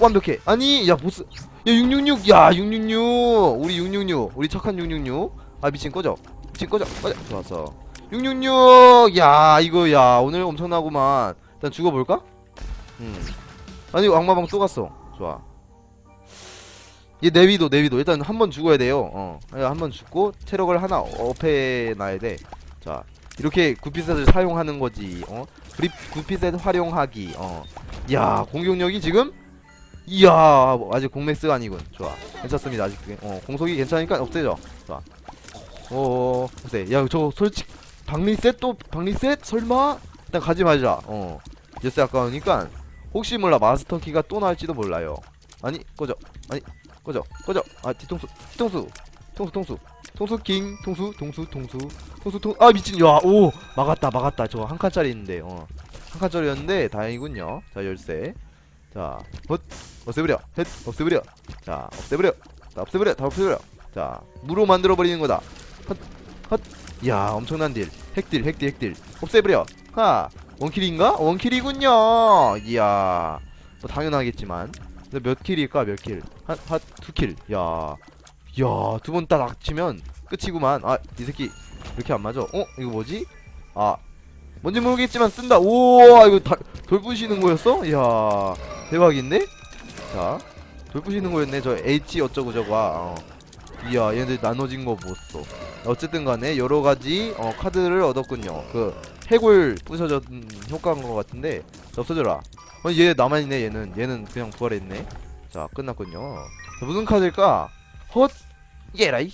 완벽해. 아니 야 보스. 야 666 야 666 우리 666 우리 착한 666아 미친 꺼져. 미친 꺼져. 꺼져. 좋았어. 666야 이거 야 오늘 엄청나구만. 일단 죽어볼까? 음. 아니 악마방 또 갔어. 좋아. 얘 내비도 내비도. 일단 한 번 죽어야 돼요. 어. 한 번 죽고 체력을 하나 업해 놔야 돼자 이렇게 구피셋을 사용하는 거지. 어? 구리, 구피셋 활용하기. 어야 공격력이 지금 이야 아직 공맥스가 아니군. 좋아. 괜찮습니다 아직 어 공속이 괜찮으니까 없애죠. 좋아. 어 없애 야 저거 솔직 박리셋 또 박리셋? 설마? 일단 가지 말자. 어. 예스 아까우니까 혹시 몰라 마스터 키가 또 나올지도 몰라요. 아니 꺼져. 아니 꺼져. 꺼져. 아 뒤통수. 뒤통수. 통수 통수. 통수 킹. 통수 통수 통수. 통수 통아 미친. 야오! 막았다 막았다. 저거 한 칸짜리 있는데 어한 칸짜리였는데 다행이군요. 자 열쇠. 자 헛 없애버려 헷 없애버려 자 없애버려 다 없애버려 다 없애버려 자 무로 만들어 버리는 거다 헛 헛야 엄청난 딜 핵딜 핵딜 핵딜 없애버려 하 원킬인가 원킬이군요 이야 뭐 당연하겠지만 몇 킬일까 몇 킬? 한, 한, 두 킬. 야. 야, 두 번 딱 낙치면 끝이구만. 아, 이 새끼. 이렇게 안 맞아. 어? 이거 뭐지? 아. 뭔지 모르겠지만 쓴다. 오, 아, 이거 다, 돌 부시는 거였어? 이야. 대박인데? 자. 돌 부시는 거였네. 저 H 어쩌고 저거. 어. 이야, 얘네들 나눠진 거 보소. 어쨌든 간에 여러 가지 어, 카드를 얻었군요. 그 해골 부셔졌는 효과인 것 같은데 없어져라. 어, 얘 남아있네 얘는 얘는 그냥 부활했네 자 끝났군요 자, 무슨 카드일까 헛 예라이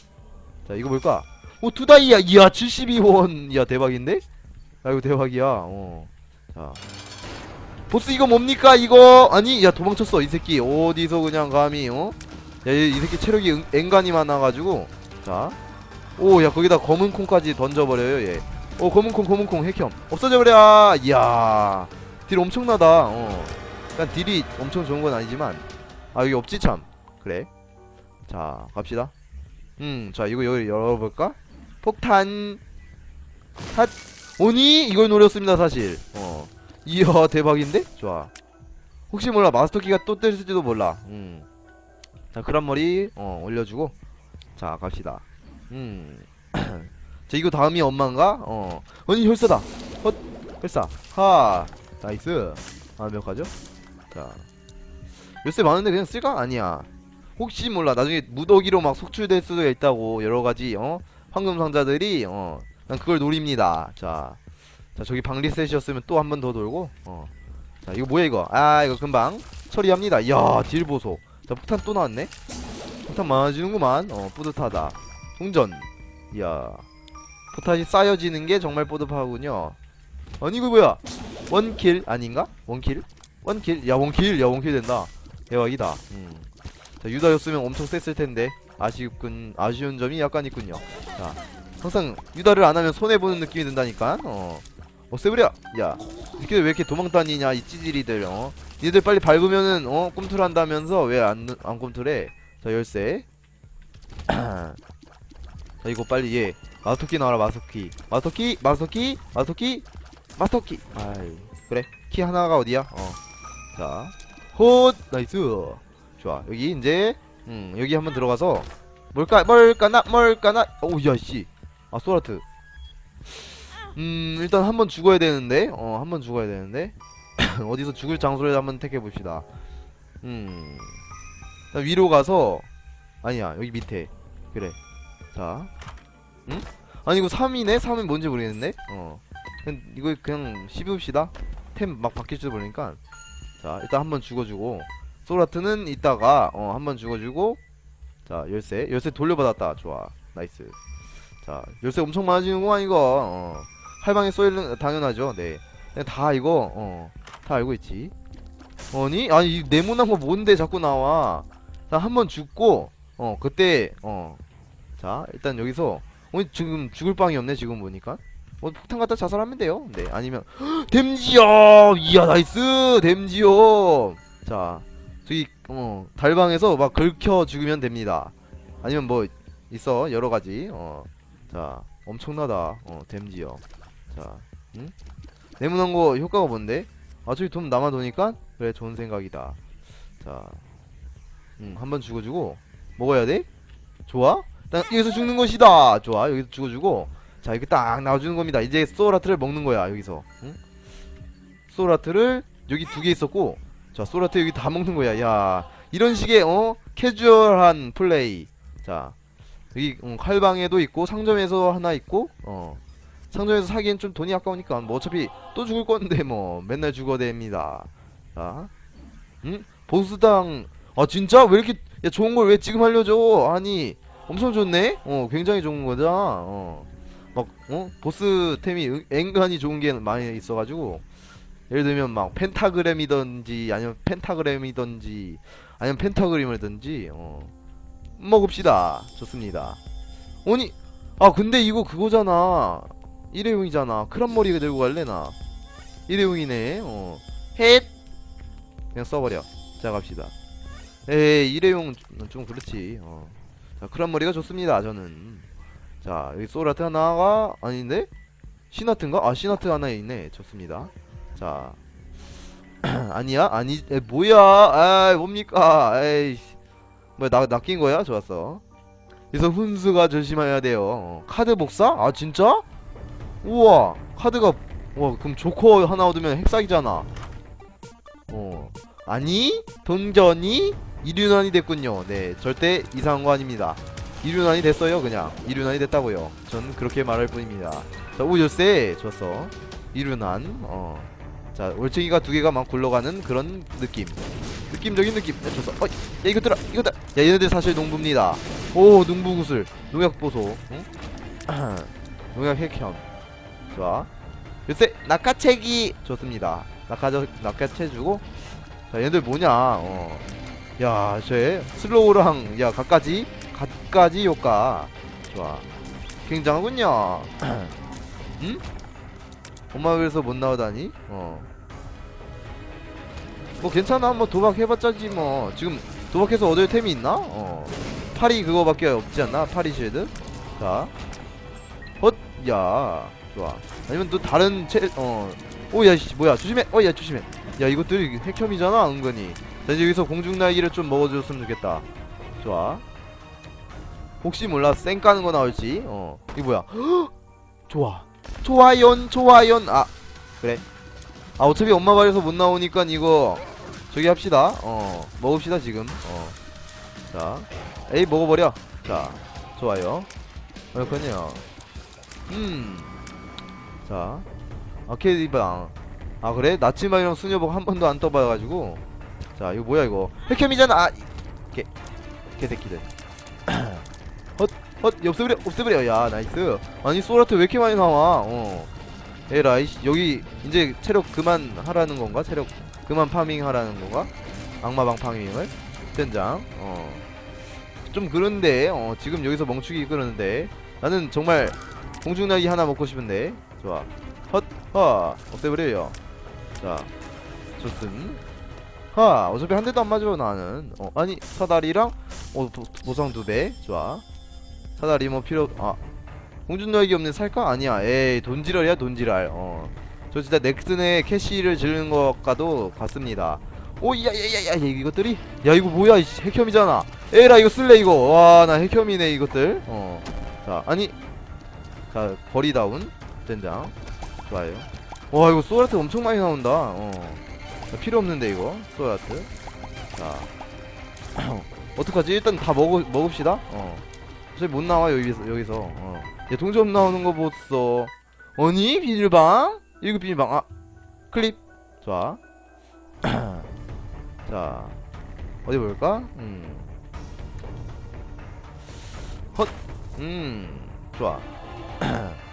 자 이거 뭘까 오 투다이야 이야 72원 이야 대박인데 아 이거 대박이야 어자 보스 이거 뭡니까 이거? 아니 야 도망쳤어 이 새끼. 어디서 그냥 감히 어? 야이 새끼 체력이 응, 앵간히 많아가지고. 자오 야 거기다 검은 콩까지 던져버려요 얘 오 검은 콩 검은 콩 핵혐. 없어져버려! 이야. 딜 엄청나다 어. 그냥 딜이 엄청 좋은 건 아니지만. 아 여기 없지 참. 그래. 자 갑시다. 음자 이거 여기 열어볼까? 폭탄. 핫. 오니? 이걸 노렸습니다 사실. 어 이야 대박인데? 좋아. 혹시 몰라 마스터키가 또 뜰지도 몰라. 음 자 그란 머리 어 올려주고. 자 갑시다. 음 자 이거 다음이 엄마인가? 어. 아니 혈사다. 헛 혈사. 하 나이스. 완벽하죠? 자. 열쇠 많은데 그냥 쓸까? 아니야. 혹시 몰라. 나중에 무더기로 막 속출될 수도 있다고 여러가지 어? 황금 상자들이 어? 난 그걸 노립니다. 자, 자 저기 방리셋이었으면 또 한 번 더 돌고 어. 자 이거 뭐야 이거? 아 이거 금방 처리합니다. 이야 딜 보소. 자 폭탄 또 나왔네? 폭탄 많아지는구만. 어 뿌듯하다. 동전. 이야 포탄이 쌓여지는 게 정말 뿌듯하군요. 아니 이거 뭐야? 원킬 아닌가? 원킬? 원킬? 야 원킬. 야 원킬 된다. 대박이다. 음. 자 유다였으면 엄청 셌을 텐데. 아쉽군 아쉬운 점이 약간 있군요. 자 항상 유다를 안 하면 손해 보는 느낌이 든다니까. 어 어세브려 야! 이렇게 왜 이렇게 도망 다니냐 이 찌질이들 어? 니들 빨리 밟으면은 어? 꿈틀한다면서 왜 안안 꿈틀해? 자 열쇠. 자 이거 빨리 얘 마스터키 나와라 마스터키. 마스터키 마스터키 마스터키 마스터키. 아이 그래. 키 하나가 어디야? 어자헛! 나이스! 좋아. 여기 이제 음 여기 한번 들어가서. 뭘까 뭘까나 뭘까나? 오우야 씨 아 소라트 음 일단 한번 죽어야 되는데 어 한번 죽어야 되는데. 어디서 죽을 장소를 한번 택해 봅시다. 음. 위로 가서 아니야 여기 밑에. 그래. 자. 응? 아니 이거 3이네? 3은 뭔지 모르겠는데? 어. 그냥 이거 그냥 씹읍시다. 템 막 바뀔지도 모르니까. 자 일단 한번 죽어주고. 소라트는 이따가 어 한번 죽어주고. 자 열쇠. 열쇠 돌려받았다. 좋아. 나이스. 자 열쇠 엄청 많아지는구만 이거. 어 할방에 쏘일는 당연하죠 네 다 이거 어 다 알고 있지 아니 아니 이 네모난 거 뭔데 자꾸 나와 자 한 번 죽고 어 그때 어 자 일단 여기서 어 지금 죽을 방이 없네 지금 보니까 뭐 폭탄 갖다 자살하면 돼요. 네, 아니면 댐지요. 이야 나이스 댐지요. 자, 저기 어 달방에서 막 긁혀 죽으면 됩니다. 아니면 뭐 있어 여러 가지. 어, 자 엄청나다. 어 댐지요. 자, 응? 네모난 거 효과가 뭔데? 아 저기 돈 남아 도니까 그래 좋은 생각이다. 자, 음, 한번 죽어주고 먹어야 돼. 좋아. 딱 여기서 죽는 것이다. 좋아. 여기서 죽어주고 자 이렇게 딱 나와주는 겁니다. 이제 소라트를 먹는 거야 여기서. 응? 소라트를 여기 두 개 있었고 자 소라트 여기 다 먹는 거야. 야 이런 식의 어 캐주얼한 플레이. 자 여기 음, 칼방에도 있고 상점에서 하나 있고 어 상점에서 사기엔 좀 돈이 아까우니까 뭐 어차피 또 죽을 건데 뭐 맨날 죽어댑니다. 자, 응? 보스당 아 진짜 왜 이렇게 야 좋은 걸 왜 지금 알려줘? 아니 엄청 좋네. 어 굉장히 좋은 거다. 어. 막 어? 보스 템이 응- 앵간히 좋은 게 많이 있어가지고 예를 들면 막 펜타그램이던지 아니면 펜타그램이던지 아니면 펜타그램이든지 어 먹읍시다 좋습니다 아니 아 근데 이거 그거잖아 일회용이잖아. 크란머리 들고 갈래 나? 일회용이네. 어 헷. 그냥 써버려. 자 갑시다. 에이 일회용 좀- 좀 그렇지. 어. 자 크란머리가 좋습니다 저는. 자 여기 소라트 하나가 아닌데? 시나트인가? 아 시나트 하나 있네. 좋습니다. 자. 아니야? 아니 에, 뭐야? 아 뭡니까? 에이 뭐야 나 낚인 거야? 좋았어. 그래서 훈수가 조심해야 돼요. 어, 카드 복사? 아 진짜 우와 카드가 와 그럼 조커 하나 얻으면 핵사기잖아. 어 아니? 동전이 이륜환이 됐군요. 네 절대 이상한 거 아닙니다. 이륜환이 됐어요 그냥. 이륜환이 됐다고요. 전 그렇게 말할 뿐입니다. 자오 열쇠 좋았어. 이륜환 어. 자 올챙이가 두 개가 막 굴러가는 그런 느낌. 느낌적인 느낌. 야 좋았어. 어이 야 이것들아 이것들 야 얘네들 사실 농부입니다. 오 농부 구슬. 농약 보소. 응? 농약 핵현 좋아. 글쎄 낙하채기 좋습니다. 낙하저 낙하채 주고. 자 얘네들 뭐냐? 어야쟤 슬로우랑 야 갖가지 갖가지 효과. 좋아. 굉장하군요. 응? 엄마 그래서 못 나오다니? 어. 뭐 괜찮아. 한번 도박해봤자지 뭐. 지금 도박해서 얻을 템이 있나? 어. 파리 그거밖에 없지 않나? 파리 쉴드? 자. 헛 야 좋아. 아니면 또 다른 채 어. 오야 씨 뭐야 조심해. 어야 조심해. 야 이것들이 핵혐이잖아 은근히. 자 이제 여기서 공중날개를 좀 먹어줬으면 좋겠다. 좋아. 혹시 몰라 쌩 까는 거 나올지. 어. 이거 뭐야? 헉! 좋아. 좋아연 좋아연. 아 그래. 아 어차피 엄마 발에서 못 나오니까 이거 저기 합시다. 어 먹읍시다 지금. 어자 에이 먹어버려. 자 좋아요. 그렇군요. 음 자. 아케이드방. 아 그래? 나치마이랑 수녀복 한 번도 안 떠봐가지고. 자 이거 뭐야 이거? 핵혐이잖아 아 개, 개새끼들. 헛 헛 없애버려 없애버려 야 나이스. 아니 소라트 왜 이렇게 많이 나와? 어. 에라이 씨, 여기 이제 체력 그만 하라는 건가? 체력 그만 파밍 하라는 건가? 악마방 파밍을? 된장. 어좀 그런데 어 지금 여기서 멈추기 그러는데. 나는 정말 공중날개 하나 먹고 싶은데 좋아. 헛하. 없애버려요. 자 좋음 하. 어차피 한 대도 안 맞아 나는. 어 아니 사다리랑 어 보, 보상 두배. 좋아. 사다리 뭐 필요 아. 공중날개 없는 살까? 아니야. 에이 돈지랄이야 돈지랄. 어저 진짜 넥슨의 캐시를 지르는 것과도 같습니다. 오 야야야야 이것들이? 야 이거 뭐야 이 씨, 핵혐이잖아. 에라 이거 쓸래 이거? 와 나 핵혐이네 이것들. 어자 아니. 자 거리다운 된장. 좋아요. 와 이거 소라트 엄청 많이 나온다. 어. 자, 필요 없는데 이거. 소라트. 자. 어떡하지? 일단 다 먹어 먹읍시다. 어. 어차피 못 나와 여기서 여기서. 어. 야 동점 나오는 거 보소. 아니 비닐방? 1급 비닐방. 아 클립. 좋아. 자. 어디 볼까? 음. 헛. 음. 좋아. 자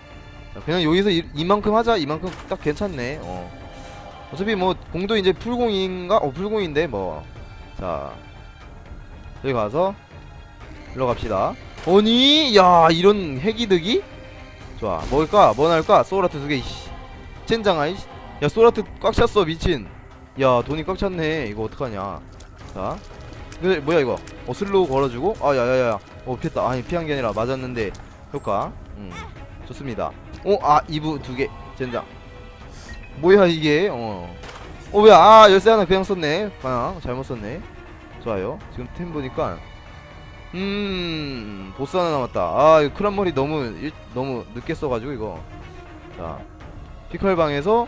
그냥 여기서 이, 이만큼 하자. 이만큼 딱 괜찮네. 어. 어차피 뭐 공도 이제 풀공인가? 어 풀공인데 뭐자 여기 가서 일로 갑시다. 아니? 야 이런 핵이득이? 좋아. 먹을까? 뭐 날까? 소라트 두개 이씨. 젠장 아이 야 소라트 꽉 찼어 미친. 야 돈이 꽉 찼네. 이거 어떡하냐. 자 근데 뭐야 이거? 어 슬로우 걸어주고? 아 야야야 어 피했다. 아니 피한 게 아니라 맞았는데. 효과. 음 좋습니다 어 아 이브 두개. 젠장. 뭐야 이게? 어. 어 뭐야? 아 열쇠 하나 그냥 썼네. 그냥 잘못 썼네. 좋아요. 지금 템 보니까. 음 보스 하나 남았다. 아 이거 크란 머리 너무 일, 너무 늦게 써가지고 이거. 자 피칼방에서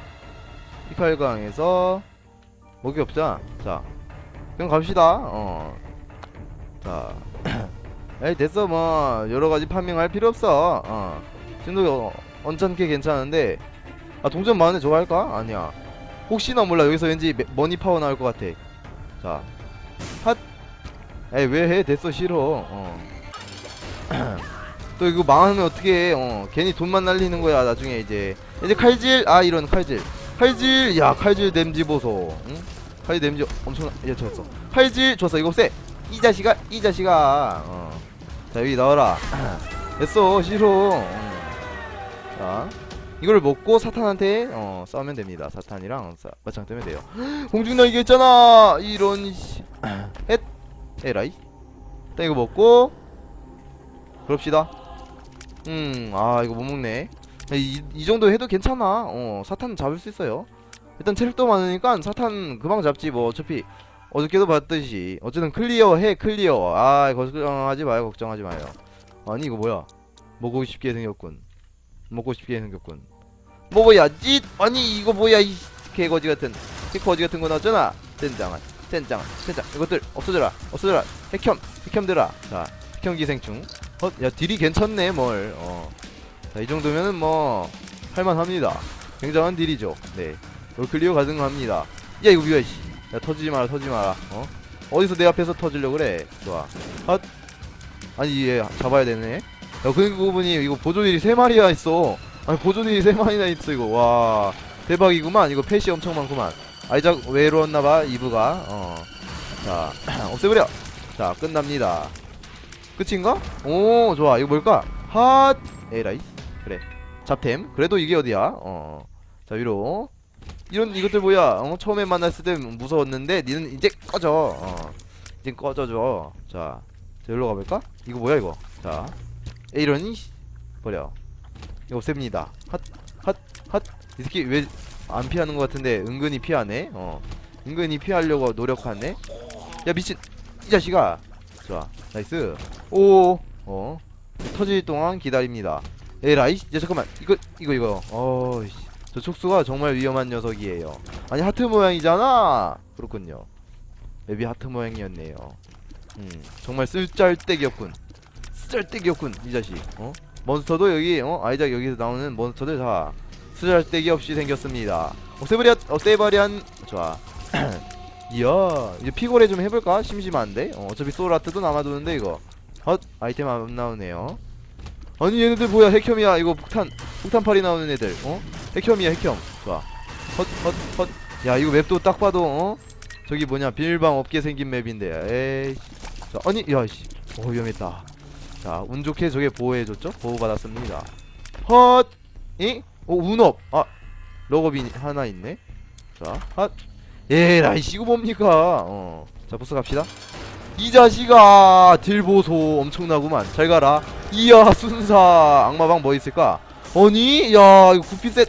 피칼방에서 먹이 없자. 자 그냥 갑시다. 어자 에이 됐어. 뭐 여러가지 파밍할 필요 없어. 어. 어, 언짢게 괜찮은데 아 동전 많은데 저거 할까? 아니야. 혹시나 몰라. 여기서 왠지 매- 머니 파워 나올 것 같아. 자 핫! 에이 왜 해? 됐어 싫어. 어. 또 이거 망하면 어떻게 해. 어. 괜히 돈만 날리는 거야 나중에 이제. 이제 칼질? 아 이런 칼질. 칼질? 야 칼질 냄지 보소. 응? 칼질 냄지 엄청 예 좋았어. 칼질 좋았어. 이거 쎄 이 자식아 이 자식아! 어. 자 여기 나와라. 됐어 싫어. 응. 자 이걸 먹고 사탄한테 어 싸우면 됩니다. 사탄이랑 싸, 맞짱 뜨면 돼요. 공중 날개 했잖아! 이런 씨. 헷. 에라이? 일단 이거 먹고. 그럽시다. 음 아 이거 못 먹네. 이, 이 정도 해도 괜찮아. 어 사탄 잡을 수 있어요. 일단 체력도 많으니까 사탄 금방 잡지 뭐. 어차피 어저께도 봤듯이. 어쨌든 클리어 해 클리어. 아 걱정하지 마요 걱정하지 마요. 아니 이거 뭐야? 먹고 싶게 생겼군 먹고 싶게 생겼군. 먹어야 지 아니 이거 뭐야 이 개거지 같은. 개거지 같은 거 나왔잖아. 젠장아 젠장아 젠장. 이것들 없어져라 없어져라. 핵혐 핵혐들아 자 핵혐 기생충. 어? 야 딜이 괜찮네 뭘어 자 이 정도면은 뭐 할만합니다. 굉장한 딜이죠. 네. 올클리어 가능합니다. 야 이거 뭐야 씨. 야 터지지 마라 터지지 마라. 어? 어디서 내 앞에서 터지려 그래? 좋아. 헛. 아니 얘 잡아야 되네 야 그리고 보니 이거 보조딜이 세 마리나 있어. 아니 보조딜이 세 마리나 있어 이거. 와 대박이구만 이거 펫이 엄청 많구만. 아이작 외로웠나봐 이브가. 어 자 없애버려. 자 끝납니다. 끝인가? 오 좋아. 이거 뭘까? 핫! 에라이? 그래. 잡템. 그래도 이게 어디야? 어 자 위로. 이런 이것들 뭐야? 어? 처음에 만났을 때 무서웠는데 니는 이제 꺼져. 어. 이제 꺼져줘. 자 자, 여기로 가볼까? 이거 뭐야 이거? 자. 에 이런이 버려. 이거 없앱니다. 핫핫핫이 새끼 왜 안 피하는 것 같은데 은근히 피하네? 어. 은근히 피하려고 노력하네? 야 미친. 이 자식아. 좋아. 나이스. 오어. 터질 동안 기다립니다. 에라이? 야 잠깐만. 이거 이거 이거. 어이씨. 저 촉수가 정말 위험한 녀석이에요. 아니 하트 모양이잖아! 그렇군요. 맵이 하트 모양이었네요. 음 정말 쓸짤데기였군 쓸짤데기였군 이 자식. 어? 몬스터도 여기 어? 아이작 여기서 나오는 몬스터들 다 쓰잘데기 없이 생겼습니다. 어세버리안 어세버리안. 좋아. 이야 이제 피고래 좀 해볼까? 심심한데? 어, 어차피 소라트도 남아도는데 이거. 헛 아이템 안 나오네요. 아니 얘네들 뭐야? 핵혐이야. 이거 폭탄 폭탄팔이 나오는 애들 어? 핵혐이야 핵혐. 좋아. 헛헛헛 야 이거 맵도 딱 봐도 어? 저기 뭐냐 비밀방 없게 생긴 맵인데. 에이 자 아니 야씨. 어 위험했다 자 운 좋게 저게 보호해줬죠? 보호받았습니다. 헛! 이? 오 운업. 아 럭업이 하나 있네. 자핫 에라이씨 이거 뭡니까? 어 자 보스 갑시다. 이 자식아 딜 보소. 엄청나구만. 잘 가라. 이야 순사. 악마방 뭐 있을까? 아니 야 이거 구피셋.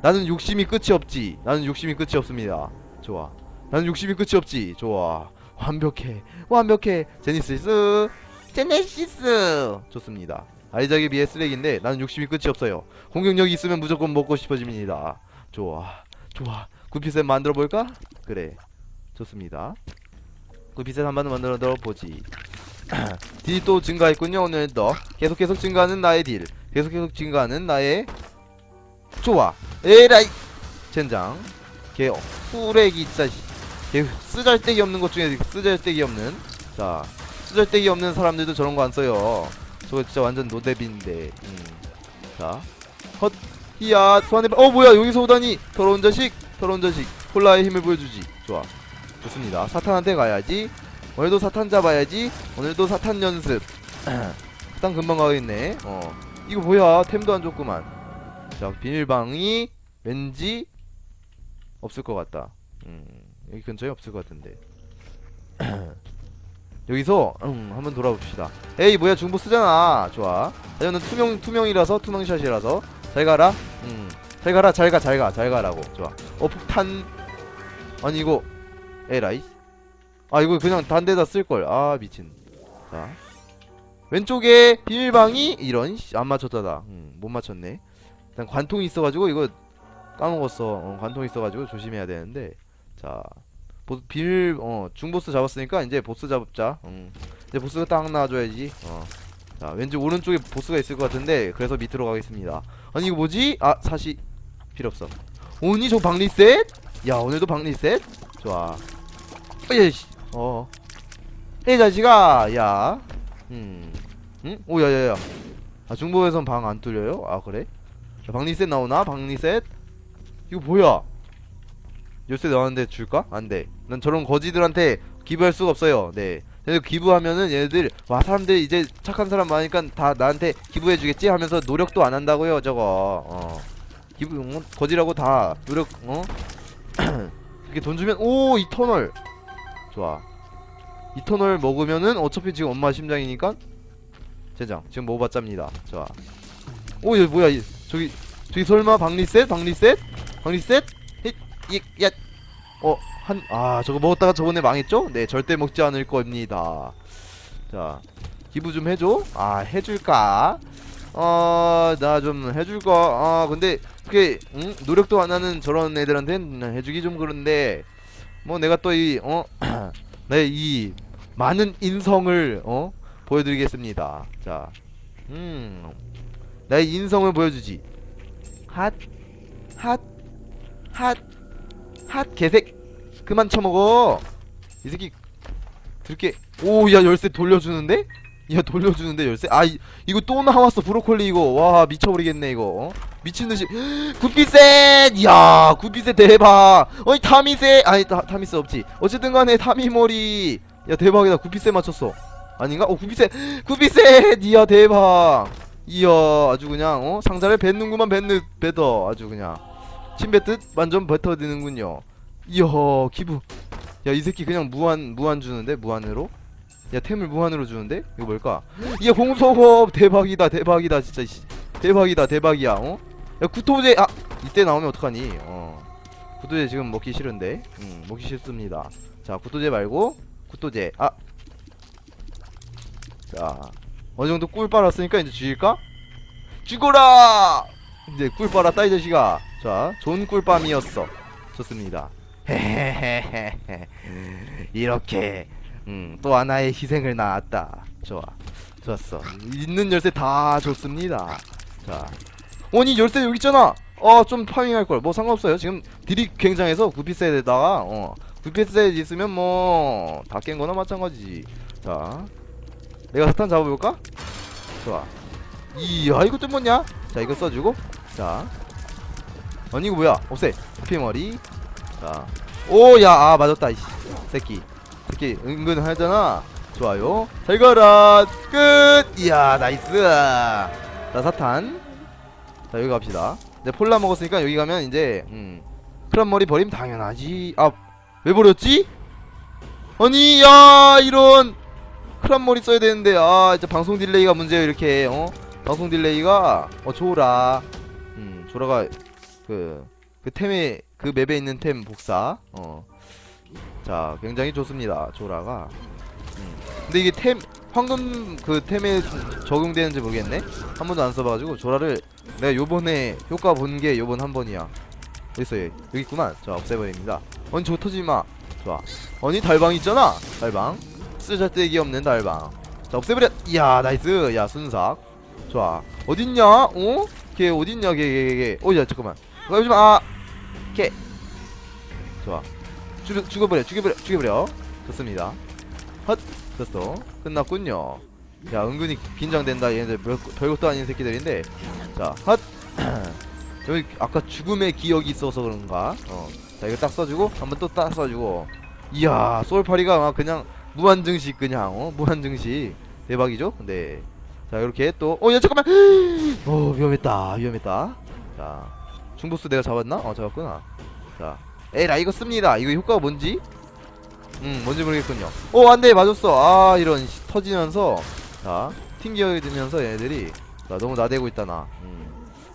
나는 욕심이 끝이 없지. 나는 욕심이 끝이 없습니다. 좋아. 나는 욕심이 끝이 없지. 좋아. 완벽해. 완벽해. 제니시 스 제네시스. 좋습니다. 아이작에 비해 쓰레기인데 나는 욕심이 끝이 없어요. 공격력이 있으면 무조건 먹고 싶어집니다. 좋아 좋아. 구피셋 만들어 볼까? 그래. 좋습니다. 구피셋 한 번 만들어 보지. 딜이 또 증가했군요 오늘도. 계속 계속 증가하는 나의 딜. 계속 계속 증가하는 나의 좋아. 에라이! 젠장. 걔 후레기 자식 걔 쓰잘데기 없는 것 중에 쓰잘데기 없는. 자 쓰잘데기 없는 사람들도 저런 거 안 써요. 저거 진짜 완전 노데비인데. 음. 자 헛 히야 소환해 어 뭐야 여기서 오다니. 더러운 자식 더러운 자식. 콜라의 힘을 보여주지. 좋아. 좋습니다. 사탄한테 가야지. 오늘도 사탄 잡아야지. 오늘도 사탄 연습. 사탄 금방 가겠네. 어. 이거 뭐야? 템도 안 줬구만. 자 비밀방이 왠지 없을 것 같다. 음 여기 근처에 없을 것 같은데 여기서 음, 한번 돌아봅시다. 에이 뭐야 중보 쓰잖아. 좋아. 저는 투명 투명이라서 투명샷이라서. 잘 가라. 음 잘 가라 잘 가 잘 가 잘 가라고. 좋아. 어 폭탄. 아니 이거. 에라이? 아 이거 그냥 단 데다 쓸걸. 아 미친. 자. 왼쪽에 비밀방이 이런 씨, 안 맞췄다다. 음, 못 맞췄네. 일단 관통이 있어가지고 이거 까먹었어. 어, 관통이 있어가지고 조심해야 되는데. 자 보, 비밀 어 중보스 잡았으니까 이제 보스 잡자 음. 이제 보스가 딱 나와줘야지 어. 자 왠지 오른쪽에 보스가 있을 것 같은데 그래서 밑으로 가겠습니다 아니 이거 뭐지? 아 사시 필요 없어 오니 저 박리셋? 야 오늘도 박리셋? 좋아 어이씨 어. 이 자식아 야 음. 응? 오 야 야 야 아 중보에선 방 안 뚫려요? 아 그래? 자, 박리셋 나오나? 박리셋? 이거 뭐야? 열쇠 나왔는데 줄까? 안돼. 난 저런 거지들한테 기부할 수가 없어요. 네. 그래서 기부하면은 얘네들 와 사람들 이제 착한 사람 많으니까 다 나한테 기부해주겠지? 하면서 노력도 안 한다고요 저거. 어. 기부 어? 거지라고 다 노력 어? 이렇게 돈 주면 오 이터널. 좋아. 이터널 먹으면은 어차피 지금 엄마 심장이니까 젠장. 지금 먹어봤잡니다. 좋아. 오얘 뭐야 이, 저기 저기 설마 박리셋? 박리셋? 박리셋 야, 어, 한, 아, 저거 먹었다가 저번에 망했죠? 네, 절대 먹지 않을 겁니다. 자, 기부 좀 해줘? 아, 해줄까? 어, 나 좀 해줄까? 아, 근데, 그게, 응? 노력도 안 하는 저런 애들한테는 해주기 좀 그런데, 뭐, 내가 또 이, 어, 내 이, 많은 인성을, 어, 보여드리겠습니다. 자, 음, 나의 인성을 보여주지. 핫, 핫, 핫, 핫 개색. 그만 쳐먹어. 이 새끼. 들게 오야 열쇠 돌려주는데? 야 돌려주는데 열쇠? 아 이, 이거 또 나왔어 브로콜리 이거. 와 미쳐버리겠네 이거. 어? 미친듯이. 굿비셋! 야 굿비셋 대박. 어이 타미셋 아니 타, 타미셋 없지. 어쨌든 간에 타미머리. 야 대박이다. 굿비셋 맞췄어. 아닌가? 어 굿비셋. 굿비셋! 이야 대박. 이야 아주 그냥 어? 상자를 뱉는구만 뱉는 뱉어. 아주 그냥 침 뱉듯 완전 뱉어드는군요. 이야 기부. 야 이 새끼 그냥 무한 무한 주는데 무한으로? 야 템을 무한으로 주는데? 이거 뭘까? 이야 공소업 대박이다 대박이다 진짜 이씨. 대박이다 대박이야 어? 야 구토제 아 이때 나오면 어떡하니? 어 구토제 지금 먹기 싫은데 음 먹기 싫습니다. 자 구토제 말고 구토제 아. 자 어느 정도 꿀 빨았으니까 이제 죽일까? 죽어라! 이제 꿀 빨았다 이 자식아. 자, 좋은 꿀밤이었어. 좋습니다. 헤헤헤헤. 이렇게 음, 또 하나의 희생을 낳았다. 좋아. 좋았어. 있는 열쇠 다 좋습니다. 자. 아니 열쇠 여기 있잖아. 어, 좀 파밍할 걸. 뭐 상관없어요. 지금 딜이 굉장해서 구피셋에다가 어, 구피셋 있으면 뭐 다 깬 거나 마찬가지지. 자. 내가 사탄 잡아 볼까? 좋아. 이야, 이것도 뭐냐? 자, 이거 써 주고. 자. 아니 이거 뭐야. 없애. 피머리. 자. 오야 아 맞았다 이씨. 새끼. 새끼 은근 하잖아. 좋아요. 잘 가라. 끝. 이야 나이스. 자 사탄. 자 여기 갑시다. 네 폴라 먹었으니까 여기 가면 이제 음 크란 머리 버림 당연하지. 아 왜 버렸지? 아니 야 이런 크란 머리 써야 되는데 아 이제 방송 딜레이가 문제예요 이렇게. 어? 방송 딜레이가? 어 조라. 음 조라가 그, 그 템에, 그 맵에 있는 템 복사. 어. 자, 굉장히 좋습니다. 조라가. 음. 근데 이게 템, 황금 그 템에 적용되는지 모르겠네? 한 번도 안 써봐가지고, 조라를 내가 요번에 효과 본 게 요번 한 번이야. 어딨어, 얘. 여기 있구만. 자, 없애버립니다. 아니, 저 터지지 마. 좋아. 아니, 달방 있잖아. 달방. 쓰잘데기 없는 달방. 자, 없애버려. 이야, 나이스. 야, 순삭. 좋아. 어딨냐? 어? 걔 어딨냐, 걔, 걔, 걔, 걔. 어, 야, 잠깐만. 어, 요즘 아, 걔. 좋아. 죽여, 죽여버려, 죽여버려, 죽여버려. 좋습니다. 헛, 됐어. 끝났군요. 야, 은근히 긴장된다. 얘네들 별, 별것도 아닌 새끼들인데. 자, 헛. 여기 아까 죽음의 기억이 있어서 그런가? 어. 자, 이거 딱 써주고, 한번 또 딱 써주고. 이야, 솔파리가 막 그냥 무한증식 그냥, 어? 무한증식. 대박이죠? 네. 자, 이렇게 또, 어, 야, 잠깐만! 어, 위험했다, 위험했다. 자, 중보스 내가 잡았나? 어, 잡았구나. 자, 에라, 이거 씁니다. 이거 효과가 뭔지? 음, 뭔지 모르겠군요. 어, 안 돼, 맞았어. 아, 이런, 씨, 터지면서, 자, 튕겨지면서 얘네들이, 자, 너무 나대고 있다, 나. 음.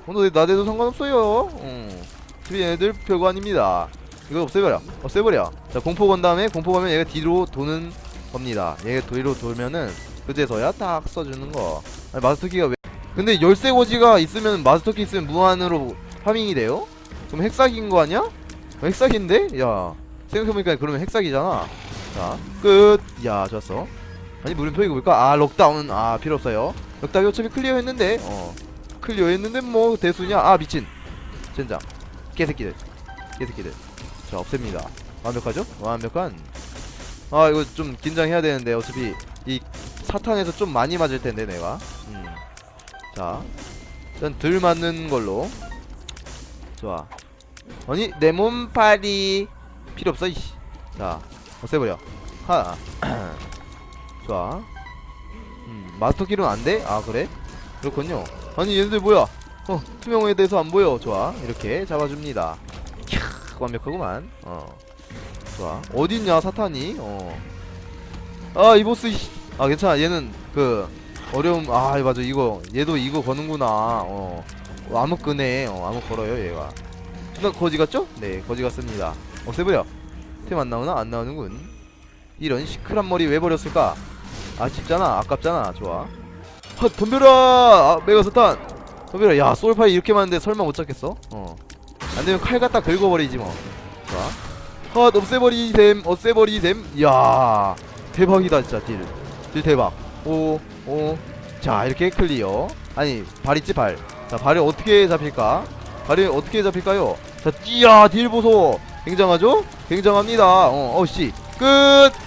오늘 나대도 상관없어요. 음. 얘네들 별거 아닙니다. 이거 없애버려 없애버려 자 공포 건 다음에 공포 가면 얘가 뒤로 도는 겁니다 얘가 뒤로 돌면은 그제서야 딱 써주는 거 아니 마스터키가 왜 근데 열쇠 고지가 있으면 마스터키 있으면 무한으로 파밍이 돼요? 그럼 핵사기인 거 아니야? 어, 핵사기인데? 야 생각해보니까 그러면 핵사기잖아. 자끝야 좋았어. 아니 물음표 이거 뭘까? 아 록다운 아 필요 없어요. 록다운 어차피 클리어 했는데 어 클리어 했는데 뭐 대수냐? 아 미친. 젠장. 개새끼들. 개새끼들. 자 없앱니다. 완벽하죠? 완벽한. 아 이거 좀 긴장해야 되는데 어차피 이 사탄에서 좀 많이 맞을 텐데 내가. 음. 자 일단 들 맞는 걸로 좋아. 아니 내 몸팔이 필요 없어 이씨. 자 없애버려. 하. 좋아. 음 마스터 킬은 안 돼? 아 그래? 그렇군요. 아니 얘네들 뭐야? 어 투명에 대해서 안 보여. 좋아. 이렇게 잡아줍니다. 캬 완벽하구만. 어. 좋아. 어딨냐 사탄이? 어아 이 보스. 아 괜찮아. 얘는 그 어려움 아 맞아. 이거 얘도 이거 거는구나. 어 어, 암흑 끄네 어 암흑 걸어요 얘가. 나 거지 같죠? 네 거지 같습니다. 없애버려 템안 나오나? 안 나오는군. 이런 시크한 머리 왜 버렸을까? 아쉽잖아 아깝잖아. 좋아. 헛 덤벼라! 아, 메가스탄! 덤벼라. 야 소울파이 이렇게 많은데 설마 못 잡겠어? 어. 안되면 칼 갖다 긁어버리지 뭐. 좋아. 헛 없애버리셈 없애버리셈. 이야 대박이다 진짜 딜. 딜 대박. 오오자 이렇게 클리어. 아니 발 있지 발 자 발이 어떻게 잡힐까? 발이 어떻게 잡힐까요? 자 이야 딜 보소. 굉장하죠? 굉장합니다. 어 어씨. 끝!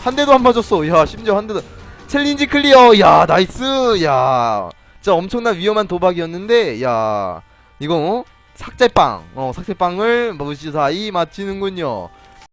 한 대도 안 맞았어. 야 심지어 한 대도. 챌린지 클리어. 야 나이스. 야. 진짜 엄청난 위험한 도박이었는데 야. 이거 어? 삭제빵. 어 삭제빵을 무시사이 맞히는군요